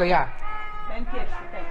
to ja. Ten pierwszy, ten.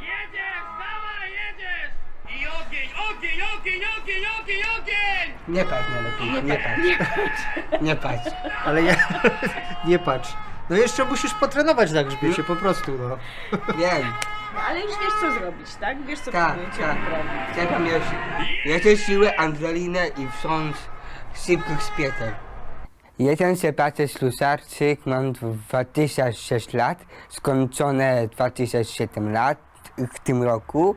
Jedziesz! Dawaj, jedziesz! I ogień, ogień, ogień, ogień, ogień, ogień! Nie patrz na lepiej, nie, patrz. Nie patrz. Ale ja, nie patrz. No jeszcze musisz potrenować na grzbiecie, po prostu, no. Wiem, No, ale już wiesz co zrobić, tak? Wiesz co tak, powinien tak. robić. Trzeba mieć jeszcze siłę, adrenalinę i wstrząs szybkich spietek. Jestem Sebastian Ślusarczyk, mam 26 lat, skończone 27 lat w tym roku.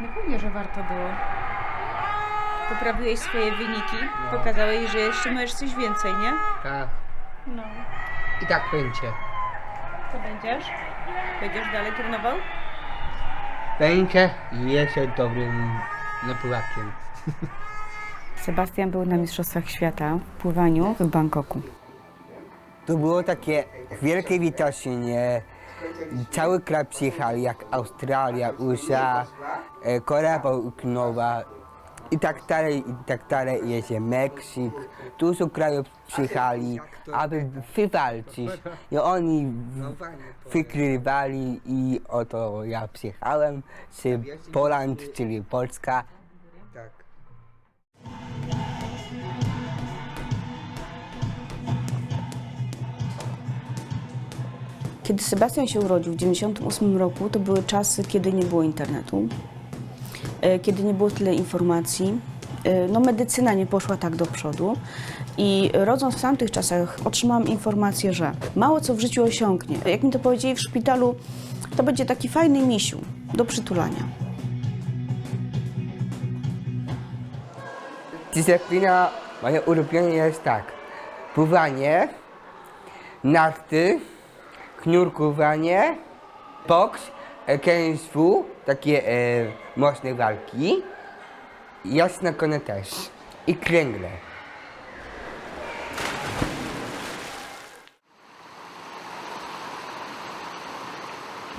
No pewnie, że warto było. Poprawiłeś swoje wyniki, pokazałeś, że jeszcze możesz coś więcej, nie? Tak. No. I tak będzie. Co będziesz? Będziesz dalej trenował? I jestem dobrym napływakiem. Sebastian był na Mistrzostwach Świata w pływaniu w Bangkoku. To było takie wielkie witoszenie. Cały kraj przyjechali, jak Australia, USA, e, Korea Południowa i tak dalej, i tak dalej. Jest Meksyk. Dużo krajów przyjechali, aby wywalczyć. I oni wygrywali i oto ja przyjechałem z Poland, czyli Polska. Kiedy Sebastian się urodził w 1998 roku, to były czasy, kiedy nie było internetu, e, kiedy nie było tyle informacji. E, No, medycyna nie poszła tak do przodu i rodząc w tamtych czasach otrzymałam informację, że mało co w życiu osiągnie. Jak mi to powiedzieli w szpitalu, to będzie taki fajny misiu do przytulania. Dyscyplina moja ulubiona jest tak. Pływanie, narty, knurkowanie, boks, e, kęswu, takie e, mocne walki, jasne kone też i kręgle.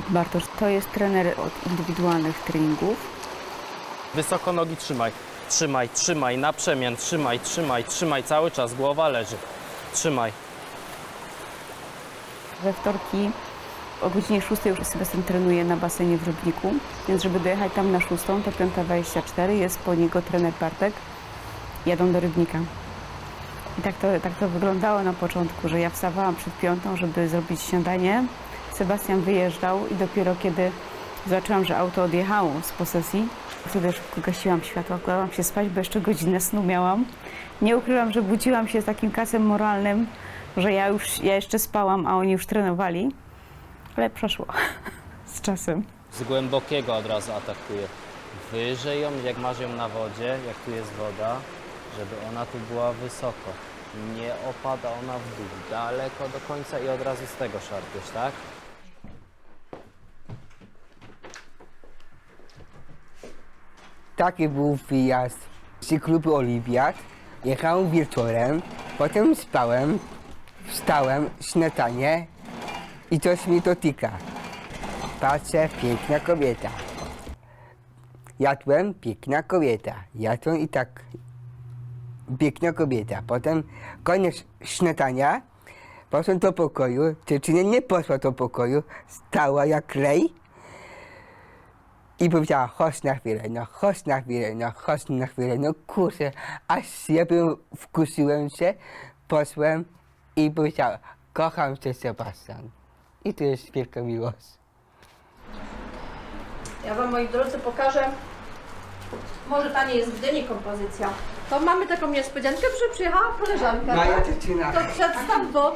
Bartosz to jest trener od indywidualnych treningów. Wysoko nogi trzymaj. Trzymaj, trzymaj, na przemian, trzymaj, trzymaj, trzymaj, cały czas, głowa leży. Trzymaj. We wtorki o godzinie 6 już Sebastian trenuje na basenie w Rybniku, więc żeby dojechać tam na 6, to 5.24 jest po niego trener Bartek. Jadą do Rybnika. I tak to, tak to wyglądało na początku, że ja wstawałam przed piątą, żeby zrobić śniadanie. Sebastian wyjeżdżał i dopiero kiedy zobaczyłam, że auto odjechało z posesji, wtedy szybko gasiłam światła, kładłam się spać, bo jeszcze godzinę snu miałam. Nie ukrywam, że budziłam się z takim kasem moralnym, że ja już, ja jeszcze spałam, a oni już trenowali, ale przeszło z czasem. Z głębokiego od razu atakuje. Wyżej ją, jak masz ją na wodzie, jak tu jest woda, żeby ona tu była wysoko. Nie opada ona w dół, daleko do końca i od razu z tego szarpiesz, tak? Taki był wyjazd z klubu Oliwiat. Jechałem wieczorem, potem spałem, wstałem, śniadanie i coś mi dotyka. Patrzę, piękna kobieta. Jadłem, piękna kobieta. Jadłem i tak, piękna kobieta. Potem koniec śniadania, poszłem do pokoju, dziewczyna nie poszła do pokoju, stała jak klej i powiedziała, chodź na chwilę, no chodź na chwilę, no chodź na chwilę, no kurczę, aż ja bym wkusiłem się, poszłem i powiedziała, kocham cię Sebastian. I to jest wielka miłość. Ja Wam, moi drodzy, pokażę. Może ta nie jest w Gdyni kompozycja. To mamy taką niespodziankę, że przyjechała koleżanka. Moja dziewczyna To przedstaw, bo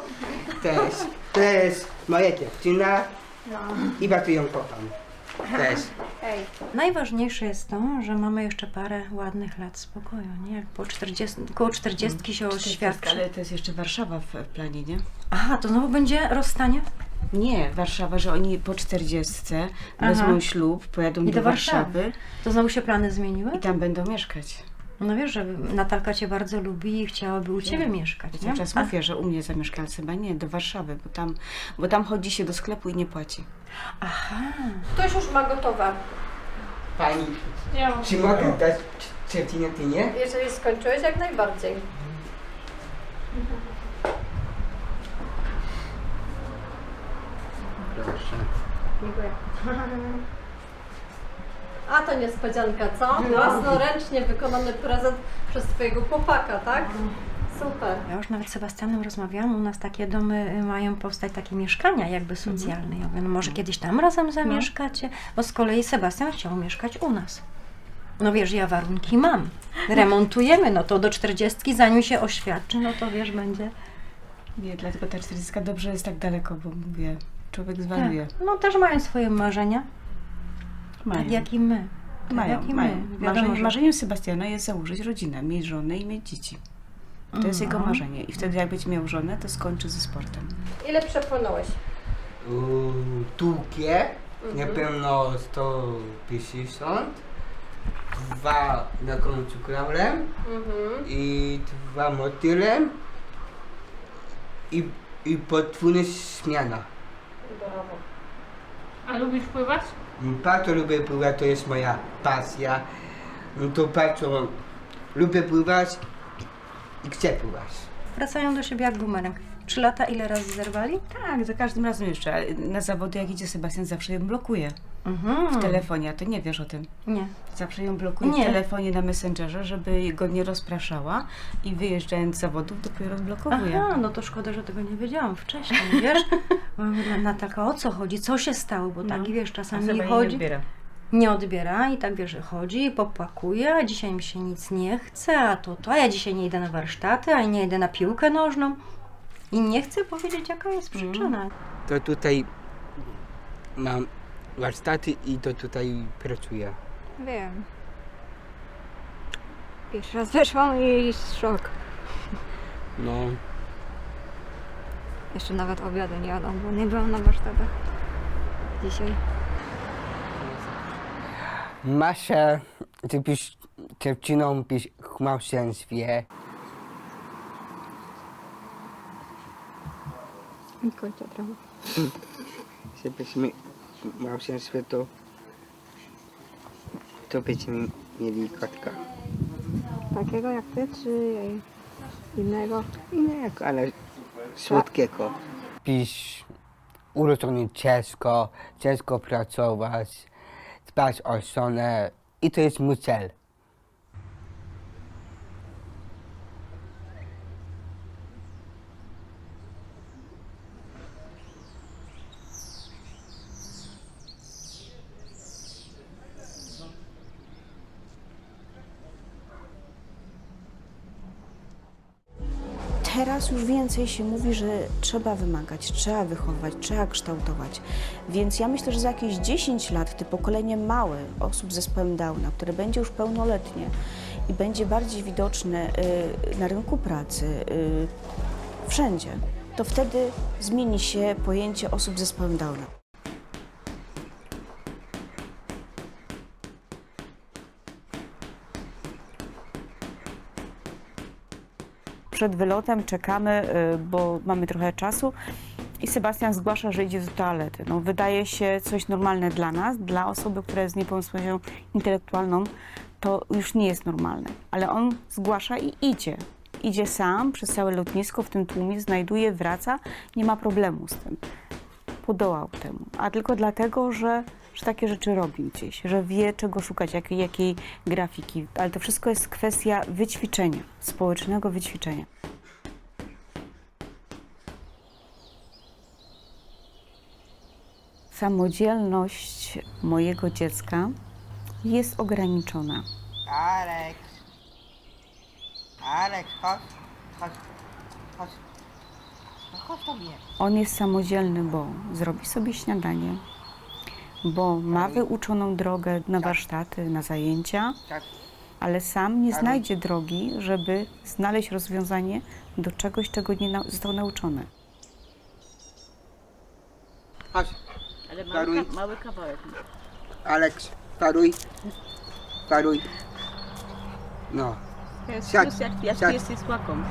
też, to jest moja dziewczyna i bardzo ją kocham. Też. Najważniejsze jest to, że mamy jeszcze parę ładnych lat spokoju, nie? Jak po 40, koło 40 się oświadczy. Ale to jest jeszcze Warszawa w, w planie, nie? Aha, to znowu będzie rozstanie? Nie, Warszawa, że oni po 40 wezmą ślub, pojadą I do, do Warszawy. Warszawy To znowu się plany zmieniły? i tam będą mieszkać. No wiesz, że Natalka Cię bardzo lubi i chciałaby u Ciebie mieszkać, Ja nie? cały czas A- mówię, że u mnie zamieszka, ale chyba nie, do Warszawy, bo tam, bo tam chodzi się do sklepu i nie płaci. Aha. ktoś już ma gotowe. Pani, czy mogę dać Szczecina, ty nie? Jeżeli skończyłeś, jak najbardziej. Proszę. Dziękuję. A to niespodzianka, co? Własnoręcznie wykonany prezent przez twojego chłopaka, tak? Super. Ja już nawet z Sebastianem rozmawiałam, u nas takie domy y, mają powstać, takie mieszkania jakby socjalne. Ja mówię, no może kiedyś tam razem zamieszkacie, bo z kolei Sebastian chciał mieszkać u nas. No wiesz, ja warunki mam. Remontujemy, no to do 40, zanim się oświadczy, no to wiesz, będzie. Nie, dlatego ta 40 dobrze jest tak daleko, bo mówię, człowiek Tak. zwaluje. No też mają swoje marzenia, tak jak i my. Tak mają, jak i mają. my. Wiadomo, że- marzeniem Sebastiana jest założyć rodzinę, mieć żonę i mieć dzieci. To jest jego No. marzenie. I wtedy jak będzie miał żonę, to skończy ze sportem. Ile przepłynąłeś? U Turkię, na pewno 150. Dwa na końcu królem Mhm. i dwa motylem i, i podwójna śmiana. Brawo. A lubisz pływać? Bardzo lubię pływać, to jest moja pasja. No to bardzo lubię pływać i chcę pływać. Wracają do siebie jak bumerang. Trzy lata ile razy zerwali? Tak, za każdym razem jeszcze. ale Na zawody jak idzie Sebastian, zawsze ją blokuje. Mhm. W telefonie, a ty nie wiesz o tym. Nie. Zawsze ją blokuje Nie. w telefonie na Messengerze, żeby go nie rozpraszała i wyjeżdżając z zawodów dopiero odblokowuje. Aha, no to szkoda, że tego nie wiedziałam wcześniej, wiesz? Bo mówię, "Na- Natalka, o co chodzi? Co się stało? Bo tak, wiesz, A czasami Seba jej chodzi, nie odbiera. nie odbiera i tak, wiesz, chodzi, popłakuje, a dzisiaj mi się nic nie chce, a to to, a ja dzisiaj nie idę na warsztaty, a nie idę na piłkę nożną. I nie chcę powiedzieć, jaka jest przyczyna. To tutaj mam warsztaty i to tutaj pracuję. Wiem. Pierwszy raz weszłam i szok. No, Jeszcze nawet obiadu nie jadłam, bo nie byłam na warsztatach dzisiaj. Maszę, ty byś dziewczyną byś w małżeństwie. I kończę trochę. Żebyśmy w małżeństwie to to będziemy mieli kotka. Takiego jak ty, czy innego? Nie, ale słodkiego. Byś urodzony ciężko, ciężko pracować, dbać o żonę i to jest mój cel. Teraz już więcej się mówi, że trzeba wymagać, trzeba wychowywać, trzeba kształtować. Więc ja myślę, że za jakieś 10 lat to pokolenie małe osób z zespołem Downa, które będzie już pełnoletnie i będzie bardziej widoczne y, na rynku pracy, y, wszędzie, to wtedy zmieni się pojęcie osób z zespołem Downa. Przed wylotem czekamy, y, bo mamy trochę czasu i Sebastian zgłasza, że idzie do toalety. No, wydaje się coś normalne dla nas, dla osoby, która jest z niepełnosprawnością intelektualną, to już nie jest normalne. Ale on zgłasza i idzie. Idzie sam przez całe lotnisko, w tym tłumie, znajduje, wraca, nie ma problemu z tym. Podołał temu. A tylko dlatego, że, że takie rzeczy robi gdzieś, że wie, czego szukać, jakiej, jakiej grafiki. Ale to wszystko jest kwestia wyćwiczenia, społecznego wyćwiczenia. Samodzielność mojego dziecka jest ograniczona. Alek, Alek, chodź, chodź, chodź. No chodź. On jest samodzielny, bo zrobi sobie śniadanie, bo ma wyuczoną drogę na warsztaty, na zajęcia, Tak. ale sam nie znajdzie drogi, żeby znaleźć rozwiązanie do czegoś, czego nie nau- został nauczony. Chodź, Ale mały ka- mały kawałek. Aleks, paruj, paruj. No, To jest jak, jak łaką.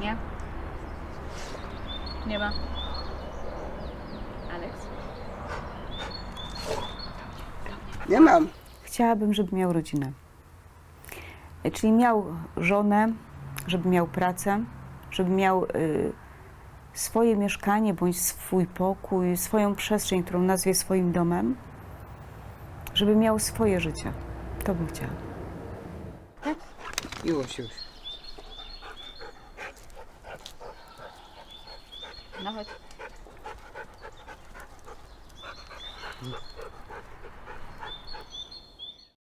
Nie? Nie ma. Aleks? Nie mam. chciałabym, żeby miał rodzinę. Y, Czyli miał żonę, żeby miał pracę, żeby miał y, swoje mieszkanie bądź swój pokój, swoją przestrzeń, którą nazwie swoim domem, żeby miał swoje życie. To bym chciała. Już, już. Nawet